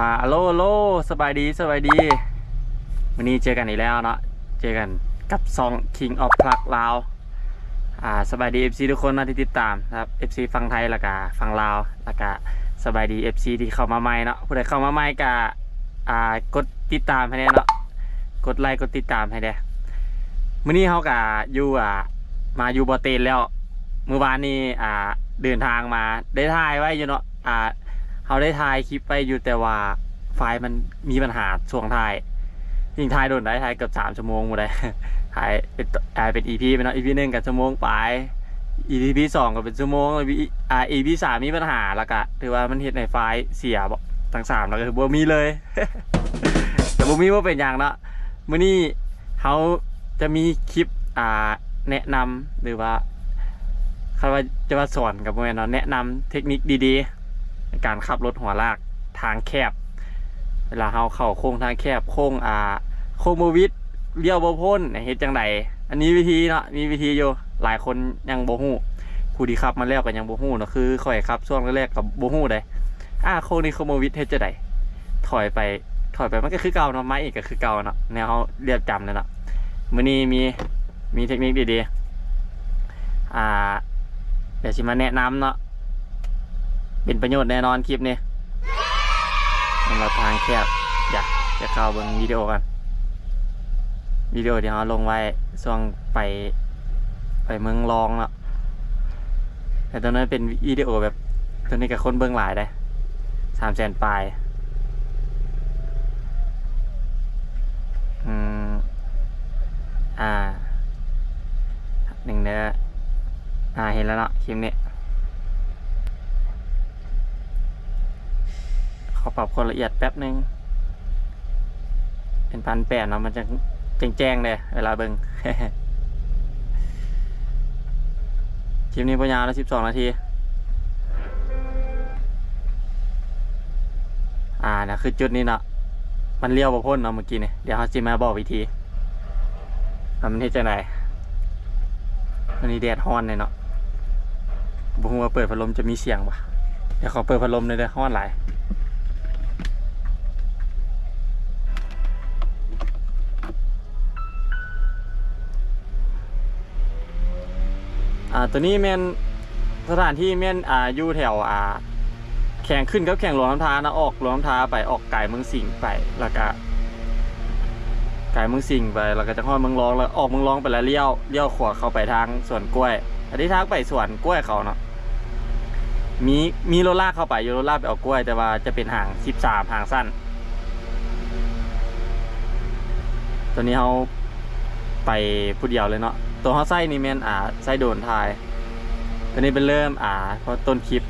อ่าอโลโลสบายดีสบายดี วันนี้เจอกันอีกแล้วเนาะ เจอกันกับซอง King of Plug ลาวอ่าสบายดี FC ทุกคนนะที่ติดตามนะครับ FC ฟังไทยล้วก็ฟังลาวล้วก็สบายดี FC ที่เข้ามาใหม่เนาะผู้ใดเข้ามาใหม่ก็อ่ากดติดตามให้แน่เนาะกดไลค์กดติดตามให้แน่มื้อนี้เฮาก็อยู่อ่ามาอยู่บอเตนแล้วเมื้อวานนี้อ่าเดินทางมาได้ถ่ายไว้อยู่เนาะอ่า เขาได้ถ่ายคลิปไปอยู่แต่ว่าไฟล์มันมีปัญหาช่วงถ่ายยิงถ่ายโดนได้ถ่ายเกือบสามชั่วโมงหมดเลยถ่ายเป็นอ่าเป็น EP ไปเนาะ EP หนึ่งกับชั่วโมงปลาย EP สองก็เป็นชั่วโมงอ่า EP สามมีปัญหาล้วก็ถือว่ามันเห็นในไฟล์เสียบทั้งสามแล้วก็คือบ่มีเลย แต่บ่มีว่าเป็นอย่างเนาะมื้อนี้เขาจะมีคลิปอ่าแนะนำหรือว่าคำว่าจะมาสอนกับโมเมนเนาะแนะนำเทคนิคดีๆ การขับรถหัวลากทางแคบ เวลาเราเข้าโค้งทางแคบโค้งอ่าโค้งโมวิดเลี้ยวบพ้นเฮ็ดจังไดอันนี้วิธีเนาะมีวิธีอยู่หลายคนยังโบ่ฮู้ผู้ที่ขับมาแล้วก็ยังโบ่ฮู้เนาะคือข่อยขับช่วงแรกๆกับโบ่ฮู้ได้อ่าโค้งนี้โค้งโมวิดเฮ็ดจังไดถอยไปถอยไปมันก็คือเก่าเนาะไม้อีกก็คือเก่าเนาะแนวเฮาเรียบจำเลยเนาะมื้อนี้มีมีเทคนิคดีๆอ่าเดี๋ยวสิมาแนะนำเนาะ เป็นประโยชน์แน่นอนคลิปนี้สำหรับทางแคบอยากจะเข้าบิ่งวิดีโอกันวิดีโอที่เราลงไว้ช่วงไปไปเมืองรองเนาะแต่ตอนนั้นเป็นวิดีโอแบบตอนนี้กับคนเบิ่งหลายได้สามแสนปลายอืมอ่าหนึ่งเนื้ออ่าเห็นแล้วเนาะคลิปนี้ ขอปรับความละเอียดแป๊บหนึ่งเป็นพันแปดเนาะมันจะแจ้งๆเลยเวลาเบิงคลิปนี้พยาวแล้วสิบสองนาที อ่านะคือจุดนี้เนาะมันเลี้ยวประพ่นเนาะเมื่อกี้เนี่ยเดี๋ยวเขาจะมาบอกวิธีว่ามันเฮ็ดจังไดวันนี้แดดฮ้อนเลยเนาะบุ้งว่าเปิดพัดลมจะมีเสียงปะเดี๋ยวขอเปิดพัดลมเลยเด้อฮ้อนหลายาตัวนี้แม่นสถานที่แม่นอ่าอยู่แถวอ่าแข่งขึ้นกับแข่งหลวงน้ำทานะออกหลวงน้ำทาไปออกไก่เมืองสิงห์ไปแล้วก็ไก่เมืองสิงห์ไปแล้วก็จะห้อยเมืองรองแล้วออกเมืองรองไปแล้วเลี้ยวเลี้ยวขวาเข้าไปทางสวนกล้วย อันนี้ทางไปสวนกล้วยเขาเนาะมีมีรถลากเข้าไปอยู่รถลากไปเอากล้วย แต่ว่าจะเป็นห่างสิบสามห่างสั้น ตัวนี้เขาไปผู้เดียวเลยเนาะ ตัวเขาไส้นี่แมนอ่าไส้โดนทาย ตัวนี้เป็นเริ่มอ่าเพราะต้นคลิป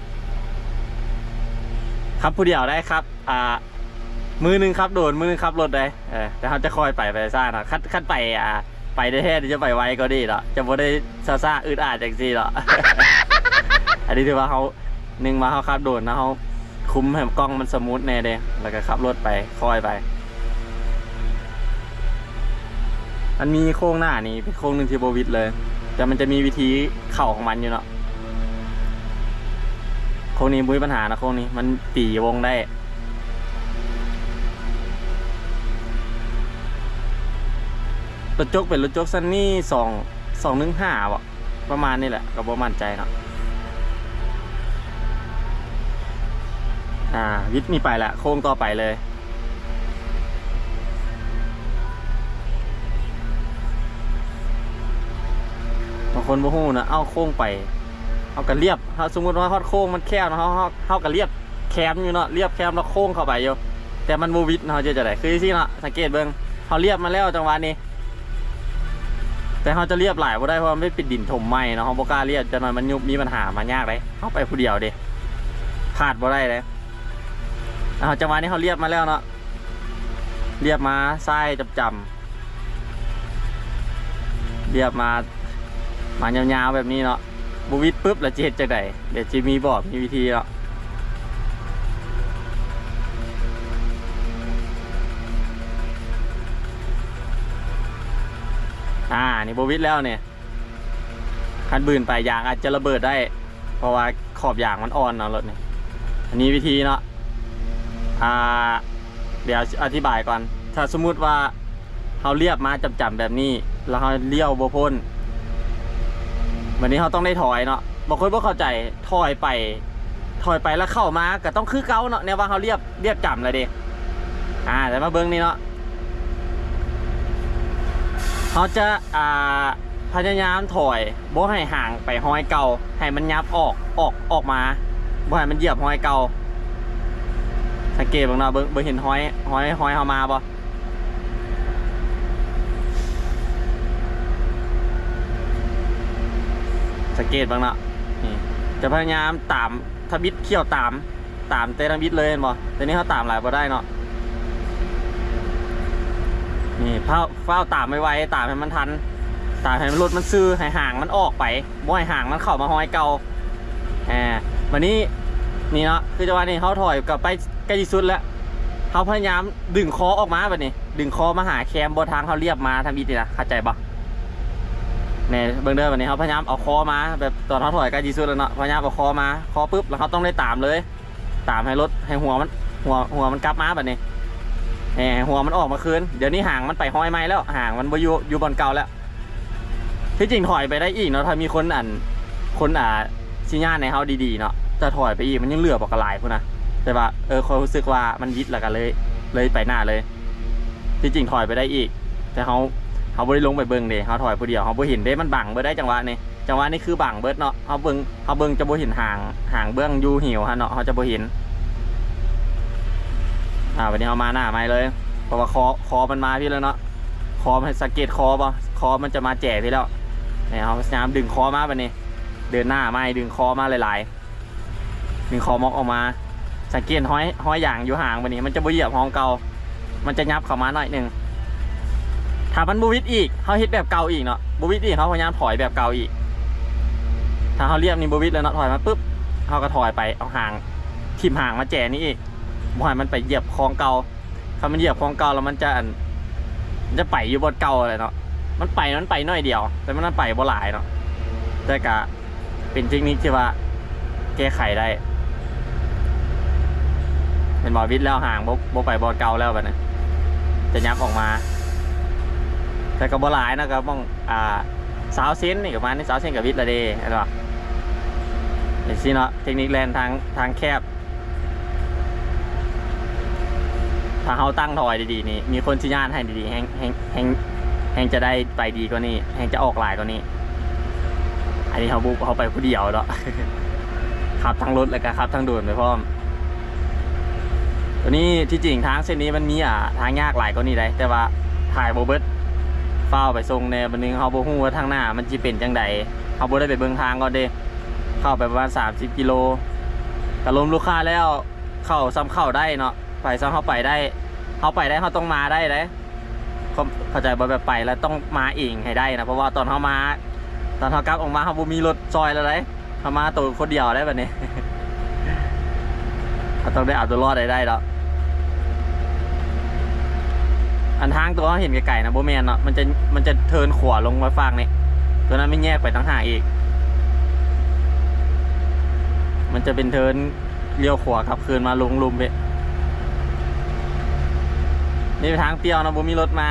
ครับผู้เดียวได้ครับ อ่า มือหนึ่งครับโดนมือหนึงครับรถได้เออแต่เขาจะคอยไปไปซ่านะคัดคัดไปอ่าไปได้แท้จะไปไวก็ดีเนาะจะบ่ได้ซาซาอึดอัดจังซี่เนาะอันนี้ถือว่าเขาหนึ่งมาเขาขับโดนนะเขาคุ้มให้กล้องมันสมูทแน่เด้แล้วก็ขับรถไปคอยไป มันมีโค้งหน้านี่เป็นโค้งหนึ่งที่โบวิดเลย แต่มันจะมีวิธีเข่าของมันอยู่เนาะโค้งนี้มุ้ยปัญหานะโค้งนี้มันตีวงได้รถจกเป็นรถจกซันนี่สองสองหนึ่งห้าวะประมาณนี้แหละก็บ่มั่นใจเนาะอ่าวิทย์มีไปละโค้งต่อไปเลย คนบ่ฮู้นะเอาโค้งไปเอากระเรียบถ้าสมมติว่าฮอดโค้งมันแคบเนาะเฮาเฮาเฮากระเรียบแคมอยู่เนาะเรียบแคมแล้วโค้งเข้าไปอยู่แต่มันบ่วิดเนาะเฮาจะจะได้คือสิเนาะสังเกตเบิ่งเฮาเรียบมาแล้วจังหวะนี้ แต่เฮาจะเรียบหลายบ่ได้เพราะมันไม่ป็นดินถมใหม่เนาะเฮาบ่กล้าเรียบจังหน่อยมันยุบมีปัญหามันยากเลยเฮาไปผู้เดียวเด้พลาดบ่ได้เลยเอาจังหวะนี้เฮาเรียบมาแล้วเนาะเรียบมาซ้ายจำเรียบมา มายาวๆแบบนี้เนาะบูวิดปุ๊บแล้วจะเห็นจากไหนเดี๋ยวจะมีบอกมีวิธีเนาะอ่า นี่บวิดแล้วเนี่ยคันบืนไปยางอาจจะระเบิดได้ เพราะว่าขอบยางมันอ่อนเนาะรถนี่อันนี้วิธีเนาะอ่า เดี๋ยวอธิบายก่อน ถ้าสมมุติว่าเขาเรียบมาจำๆแบบนี้ แล้วเขาเลี้ยวโบพ้น วันนี้เขาต้องได้ถอยเนาะบางคนบ่เข้าใจถอยไป ถอยไปแล้วเข้ามาก็ต้องคือเก้าเนาะเนี่ยว่าเขาเรียบเรียบจำเลยเดิอ่าแต่มาเบิ้งนี่เนาะเขาจะอ่าพยายามถอยบ่ให้ห่างไปห้อยเก่าให้มันยับออกออกออกมาบ่ให้มันเหยียบห้อยเก่าสังเกตบ้างเนาะเบิ้งเบิ้งเห็นห้อยห้อยห้อยเขามาบ่ สังเกตบ้างเนาะนี่จะพยายามตามทบิดเขี่ยวตาม ตามเตะทบิดเลยเห็นบ่แต่นี้เขาตามหลายบ่ได้เนาะนี่เฝ้าเฝ้าตามไม่ไวตามให้มันทัน ตามให้มันรถมันซื้อให้ห่างมันออกไปบ่ให้ห่างมันเข้ามาห้อยเก่าแหมวันนี้นี่เนาะคือจังหวะนี้เขาถอยกลับไปใกล้ที่สุดแล้วเขาพยายามดึงคอออกมาแบบนี้ดึงคอมาหาแคมบนทางเขาเรียบมาทำบิดนี่นะเข้าใจปะ เนี่ยเบื้องเดิมวันนี้เขาพยายามเอาคอมา แบบตอนเขาถอยกล้ที่สุดแล้วเนาะพยายามเอาคอมาคอปุ๊บแล้วเขาต้องได้ตามเลย ตามให้รถให้หัวมันหัวหัวมันกลับมาแบบนี้แหมหัวมันออกมาคืนเดี๋ยวนี้ห่างมันไปห้อยไม้แล้วห่างมันอยู่อยู่บนเก่าแล้ว ที่จริงถอยไปได้อีกเนาะถ้ามีคนอ่านคนอ่าชี้ญาในเฮาดีๆเนาะจะถอยไปอีกมันยังเหลือบอกกระลายพุ่นนะแต่ว่าเออคอยรู้สึกว่ามันยิดแล้วกันเลย เลยไปหน้าเลย ที่จริงถอยไปได้อีก แต่เขา เขาบ่ได้ลงไปเบิ่งเด้เขาถอยผู้เดียวเขาบ่เห็นเด้มันบังเบิดได้จังหวะนี้จังหวะนี้คือบังเบิดเนาะเขาเบิ่งเขาเบิ่งจะบ่เห็นห่างห่างเบื้องยูหิวฮะเนาะเขาจะบ่เห็นอ่าวันนี้เอามาหน้าไม่เลย เพราะว่าคอคอมันมาพี่แล้วเนาะคอมันสังเกตคอป่ะคอมันจะมาแจ่พี่แล้วเนี่ยเขาพยายามดึงคอมาแบบนี้เดินหน้าไม่ดึงคอมาหลายๆดึงคอมอกออกมา สังเกตห้อยห้อยอย่างอยู่ห่างแบบนี้ มันจะบ่เหยียบห้องเก่ามันจะยับเข้ามาหน่อยหนึ่ง ถ้ามันบูวิดอีกเขาฮิตแบบเก่าอีกเนาะบูวิดอีกเขาพยายามถอยแบบเก่าอีก ถ้าเขาเรียบนี่บูวิดแล้วเนาะถอยมาปุ๊บเขาก็ถอยไปเอาห่างทิมห่างมาแจนี่อีกบ่ให้มันไปเหยียบคลองเก่าถ้ามันเหยียบคลองเก่าแล้วมันจะอันมันจะไปอยู่บนเก่าเลยเนาะมันไปมันไปน้อยเดียว แต่มันไปบ่หลายเนาะแต่กะเป็นเทคนิคที่ว่าแก้ไขได้เป็นบอวิทย์แล้วห่างบ่บไปบอเก่าแล้วแบบนี้จะยับออกมา แต่ก็บ่หลายนะครับมองอ่าสาวเซนนี่กับมันนี่สาวเซนกับวิทย์ละเด้เห็นปะเห็นสิเนาะเทคนิคแลนทางทางแคบ ถ้าเขาตั้งถอยดีๆนี่มีคนชี้ญาณให้ดีๆแหงแหงแหงแหงจะได้ไปดีกว่านี้แหงจะออกหลายกว่านี้ อันนี้เขาบุกเขาไปผู้เดียวเนาะขับทั้งรถแล้วก็ขับทั้งโดนไปพร้อมตัวนี้ที่จริงทางเส้นนี้มันมีอะทางยากหลายกว่านี้ได้แต่ว่าถ่ายโบเบิร์ต เฝ้าไปทรงในบันนึงเขาโบฮู้ว่าทางหน้า มันจะเป็นจังใดเขาโบได้ไปเบิ่งทางก่อนเด้ เข้าไปประมาณ30กิโลกระลมลูกค้าแล้วเข้าซ้ำเข้าได้เนาะไปซ้ำเข้าไปได้เขาไปได้เขาต้องมาได้เลยเขาเข้าใจบ่แบบไปแล้วต้องมาเองให้ได้นะเพราะว่าตอนเขามา ตอนเขากลับออกมาเขาบ่มีรถซอยแล้วเลยเขามาตัวคนเดียวได้แบบนี้เขาต้องได้เอาตัวรอดได้ได้แล้ว อันทางตัวเขาเห็นไกลๆนะโบแมนเนาะมันจะมันจะเทินขวาลงมาฟางนี่ตัวนั้นไม่แยกไปตั้งหากอีก มันจะเป็นเทินเลี้ยวขวาขับคืนมาลงลุมไปนี่เป็นทางเปรี้ยวนะบ่มีรถมา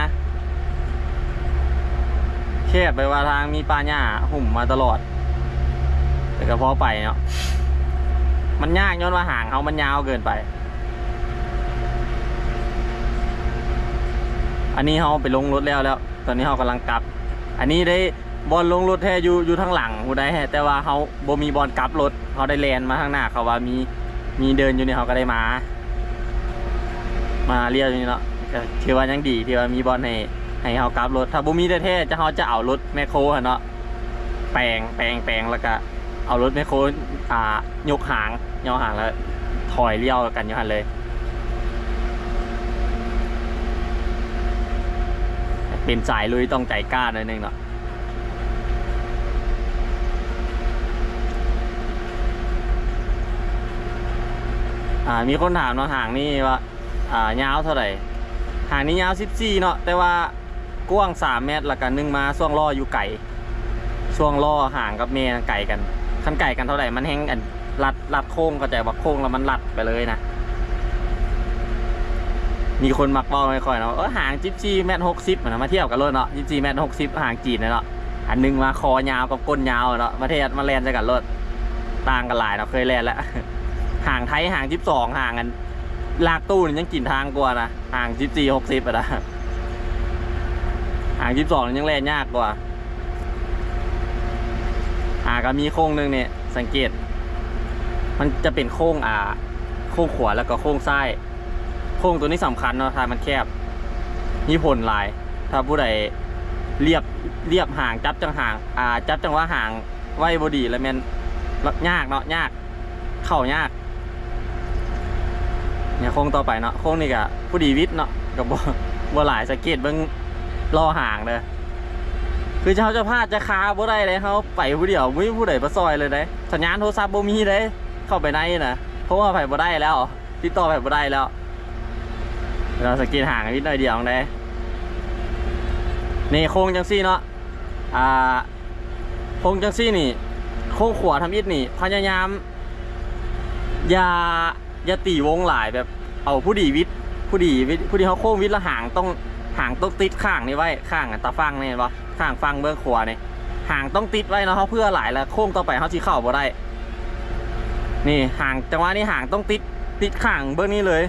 แคบไปว่าทางมีป่าหญ้าหุ่มมาตลอด แต่ก็พอไปเนาะมันยากย้อนว่าห่างเขามันยาวเกินไป อันนี้เขาไปลงรถแล้วแล้ว ตอนนี้เขากำลังกลับ อันนี้ได้บอลลงรถแท้อยู่อยู่ทางหลังหูได้แฮะแต่ว่าเขาบ่มีบอลกลับรถเขาได้แลนมาทางหน้าเขาว่ามีมีเดินอยู่นี่เขาก็ได้มา มาเรียกอยู่นี่เนาะก็ถือว่ายังดีที่ว่ามีบอลให้ให้เขากลับรถ ถ้าบ่มีแท้จะเขาจะเอารถแมคโครเนาะแปลงแปลงแปลงแล้วก็เอารถแมคโครอ่ายกหางยกหางแล้วถอยเลี้ยวกันอยู่หันเลย เป็นสายลุยต้องใจกล้าหน่อยนึงเนาะอ่ามีคนถามเนาะห่างนี่ว่าอ่ายาวเท่าไหร่ห่างนี้ยาว14เนาะแต่ว่ากว้าง 3 เมตรล้วกันนึ่งมาช่วงล่ออยู่ไก่ช่วงล่อห่างกับเมย์ไก่กันคันไก่กันเท่าไหร่มันแห้งกันรัดรัดโค้งเข้าใจว่าโค้งแล้วมันรัดไปเลยนะ มีคนมักบอกไม่ค่อยเนาะเออหางจิ๊บจีแมทหกสิบนะมาเทียบกันรถเนาะจิ๊บจีแมทหกสิบหางจีนเนาะอันหนึงมาคอยาวกับก้นยาวเนาะมาเทียบมาแลนจะกันรถต่างกันหลายเนาะเคยแลนแล้วห่างไทยห่างจิ๊บสองห่างกันลากตู้นี่ยังกินทางกว่านะห่างจิ๊บจีหกสิบอะนะห่างจิ๊บสองยังแลนยากกว่าอ่าก็มีโค้งหนึ่งเนี่ยสังเกต มันจะเป็นโค้งอ่า โค้งขวาแล้วก็โค้งซ้าย โค้งตัวนี้สำคัญเนาะถ้ามันแคบมีผลหลาย ถ้าผู้ใดเรียบเรียบห่างจับจังห่างอ่าจับจังว่าห่างไว้บดีแล้วแมันยากเนาะยาก เข้ายากเนี่ยโค้งต่อไปเนาะโค้งนี่ก็ผู้ดีวิทย์เนาะกับบ่บ่หลายสังเกตเบิ่งรอห่างเลยคือเขาจะพลาดจะคาบ่ได้เลยเขาไปผู้เดียวไม่ผู้ใดมาซอยเลยเด้สัญญาณโทรศัพท์บ่มีเลยเข้าไปในนะเพราะว่าไปบ่ได้แล้วติดต่อไปบ่ได้แล้ว เราสกีนห่างนิดหน่อยเดียวเด้นี่โค้งจังซี่เนาะอ่าโค้งจังซี่นี่ โค้งขวาทำอิดนี่พยายามอย่าอย่าตีวงหลายแบบเอาผู้ดีวิทย์ผู้ดีวิทย์ผู้ดีเขาโค้งวิทย์และห่างต้องห่างต้องติดข้างนี่ไว้ข้างตาฟังนี่เห็นปะข้างฟังเบื้องขวานี่ห่างต้องติดไว้เนาะเขาเพื่อหลายแล้วโค้งต่อไปเขาชีเข้าบ่ได้ นี่ห่างจังหวะนี้ห่างต้องติดติดข้างเบื้องนี้เลย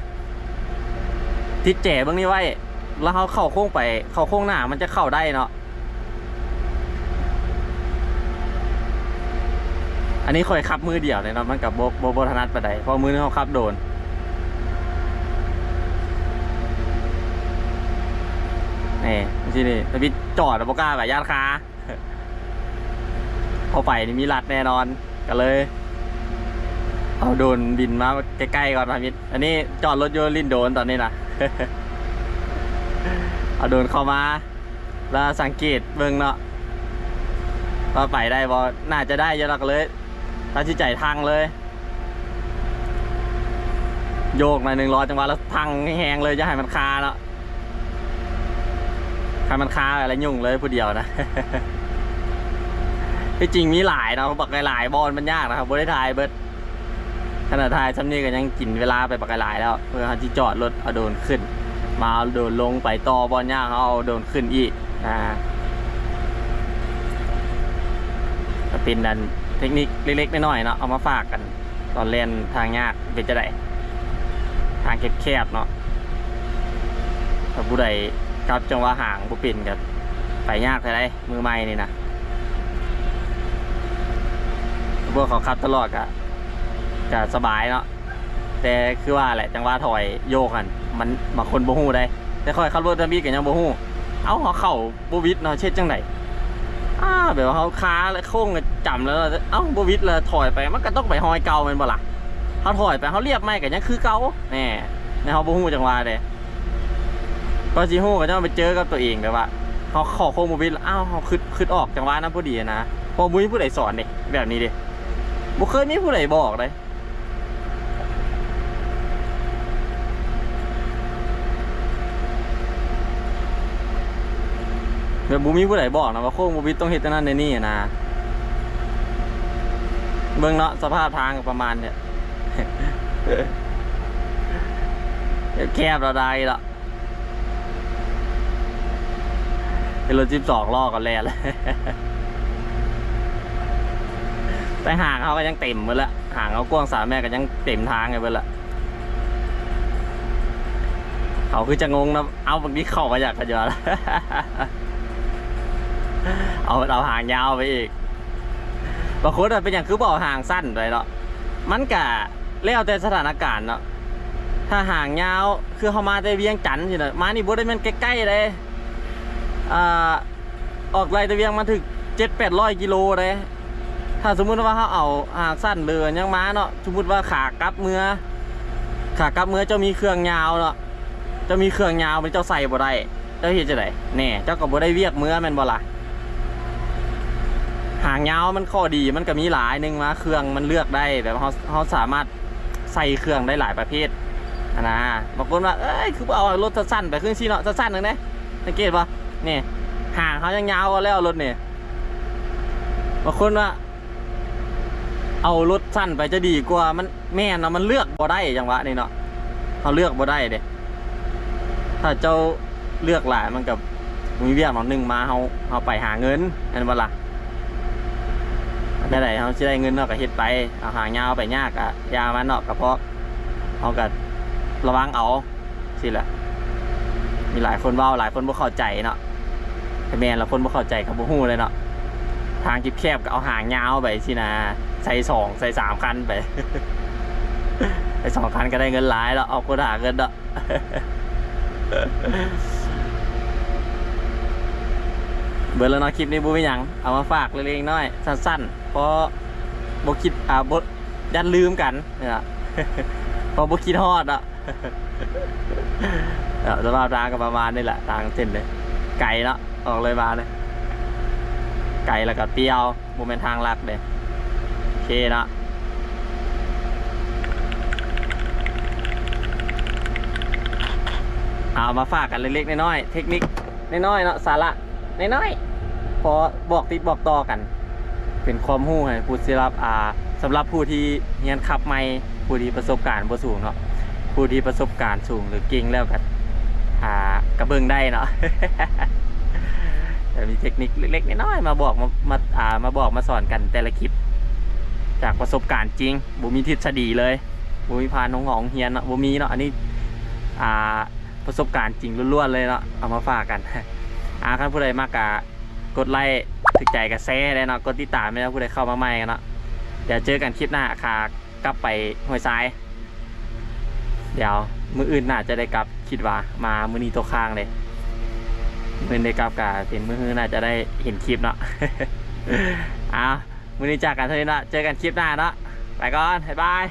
ติดแจ๋เบื้องนี้ไว้ แล้วเขาเข้าโค้งไป เข้าโค้งหน้ามันจะเข้าได้เนาะ อันนี้คอยขับมือเดียวเลยเนาะ มันกับโบโบโบถนัดไปไดเพราะมือนึงเขาขับโดน นี่ไม่ใช่นี่ต่พี่จอดแล้วบก้าแบบย่านคาพอไปนี่มีรัดแน่นอนก็เลย เอาโดนบินมาใกล้ๆก่อนนะมิดอันนี้จอดรถโยลินโดนตอนนี้นะ เอาโดนเข้ามา แล้วสังเกตเบิ่งเนาะว่าไปได้บ่น่าจะได้เยอะหรอกเลยตัดสินใจทางเลย โยกหน่อยหนึ่งร้อยจังหวะแล้วทางแหงเลยจะให้มันคาเนาะให้มันคาอะไรยุ่งเลยผู้เดียวนะที่จริงมีหลายเนาะบักหลายบอลมันยากนะครับบริทายเบิด ขนาดทายซ้ำนี่ก็ยังกินเวลาไปบักหลายแล้วเพื่อเขาที่จอดรถเอาโดนขึ้น มาเอาโดนลงไปต่อบอลย่าเขาเอาโดนขึ้นอีกนะก็เป็นดันเทคนิคเล็กๆน้อยๆเนาะเอามาฝากกัน ตอนเล่นทางยากเป็นจะได้ทางแคบๆเนาะถ้าผู้ใดครับจังหวะห่างผู้ปิ่นกับไปยากใช่ไหมมือใหม่นี่นะพวกเขาขับตลอดกะ จะสบายเนาะแต่คือว่าแหละจังหวะถอยโยกกันมันบางคนโบหูได้แต่ค่อยขับรถทำบีกันยังโบหูเอาเขาเข่าโบวิดเนาะเช็ดจังไหนอ้าแบบว่าเขาค้าแล้วโค้งก็จำแล้วเอ้าโบวิดเลยถอยไปมันก็ต้องไปหอยเก่าแมันบ่ล่ะเขาถอยไปเขาเรียบไม่กันยังคือเก่าแน่ในเขาโบหูจังหวะเด้ก็จีหูก็จะไปเจอกับตัวเองแบบว่าเขาขอโค้งโบวิดอ้าวเขาคืดคืดออกจังหวะนั้นพอดีนะพอบุ้ยผู้ใดสอนนี่แบบนี้ดิบุเคยมีผู้ใดบอกเลย แบบบูมีผู้ใดบอกนะว่าโค้งบูวิทต้องเฮ็ดนั่นในนี่นะเบื้องเนาะสภาพทางก็ประมาณเนี่ยแคบราได้ละเป็นรถจิบสองล้อกันแล้วเลยแต่ห่างเขาก็ยังเต็มหมดละห่างเขากว้างสามแม่ก็ยังเต็มทางไงเบิดละเขาคือจะงงนะ เอาบางทีเข้ามาอยากกันเยอะละ เอาเอาหางยาวไปอีกบางคนเป็นอย่างคือบอกหางสั้นไปเนาะมันกะแล้วแต่สถานการณ์เนาะถ้าหางยาวคือเขามาแต่เวียงจันทร์สิเนาะมานี่บ่ได้มันใกล้ๆเลยอ่าออกไล่ตะเวียงมาถึงเจ็ดแปดร้อยกิโลเลยถ้าสมมุติว่าเขาเอาหางสั้นเรือยังมาเนาะสมมุติว่าขากลับเมือขากลับเมือเจ้ามีเครื่องยาวเนาะจ้ามีเครื่องยาวมันเจ้าใส่บ่ได้เจ้าเฮ็ดจะไดแน่เจ้าก็บ่ได้เวียกเมือแม่นบ่ล่ะ หางยาวมันข้อดีมันก็มีหลายหนึ่งมาเครื่องมันเลือกได้แบบเขาเขาสามารถใส่เครื่องได้หลายประเภทนะบางคนว่าเอ้ยคือเอารถสั้นไปครึ่งชีเนาะสั้นหนึ่งนะสังเกตปะนี่หางเขายังยาวกว่าแล้วรถเนี่ยบางคนว่า เอารถสั้นไปจะดีกว่ามันแม่เนาะมันเลือกบ่ได้จังหวะนี่เนาะเขาเลือกบ่ได้เด้ถ้าเจ้าเลือกหลายมันกับมีเวียกหนอหนึ่งมาเฮาเฮาไปหาเงินอันบ่ล่ะ ได้ไหนเฮาสิได้เงินเนาะก็เฮ็ดไปเอาหางยาวไปยากอะยามันเนาะก็เพาะเฮาก็ระวังเอาสิแหละมีหลายคนเว้าหลายคนบ่เข้าใจเนาะแต่แม่นละคนบ่เข้าใจก็บ่ฮู้เลยเนาะทางแคบๆก็เอาหางยาวไปสินะใส่สองใส่สามคันไปไปสองคันก็ได้เงินหลายแล้วเอาคนหาเงินเนาะเบิร์แล้วเนาะคลิปนี้บูไม่ยังเอามาฝากเล็กๆน้อยสั้นๆ เพราะบคิดอ่าบยันลืมกันเนี่ยพราะบคิดฮอดอะเดี๋ยวสภาพทางก็ประมาณนี้แหละทางเส้นเลย ไก่เนาะออกเลยมาเลยไก่แล้วก็เปรี้ยวโมเมนทางลักเลยโอเคนะเอามาฝากกันเล็กๆน้อยๆเทคนิคน้อยๆเนาะสาระน้อยๆพอบอกติดบอกต่อกัน เป็นความรู้ให้ผู้ที่รับอ่าสำหรับผู้ที่เรียนขับไม่ผู้ที่ประสบการณ์บ่สูงเนาะผู้ที่ประสบการณ์สูงหรือเก่งแล้วกันอ่ากระเบื้องได้เนาะแต่มีเทคนิคเล็กๆน้อยๆมาบอกมามาอ่ามาบอกมาสอนกันแต่ละคลิป จากประสบการณ์จริงบ่มีทฤษฎีเลยบ่มีพานขององเฮียนเนาะบ่มีเนาะอันนี้อ่าประสบการณ์จริงล้วนๆเลยเนาะเอามาฝากกันอ่าคันผู้ใดมากกะกดไลค์ ถึกใจกับแซ่ได้เนาะกดติดตามไม่ได้วผู้ใดเข้ามาใหม่กันเนาะเดี๋ยวเจอกันคลิปหน้าค่ะกลับไปห้วยซ้าย เดี๋ยวมืออื่นน่าจะได้กลับคิดว่ามามือนี้ตัวข้างเลยมือได้กลับกะเป็นมืออื่นน่าจะได้เห็นคลิปเนาะอ้าวมือนี้จากกันเท่านี้เนาะเจอกันคลิปหน้าเนาะไปก่อนบ๊ายบาย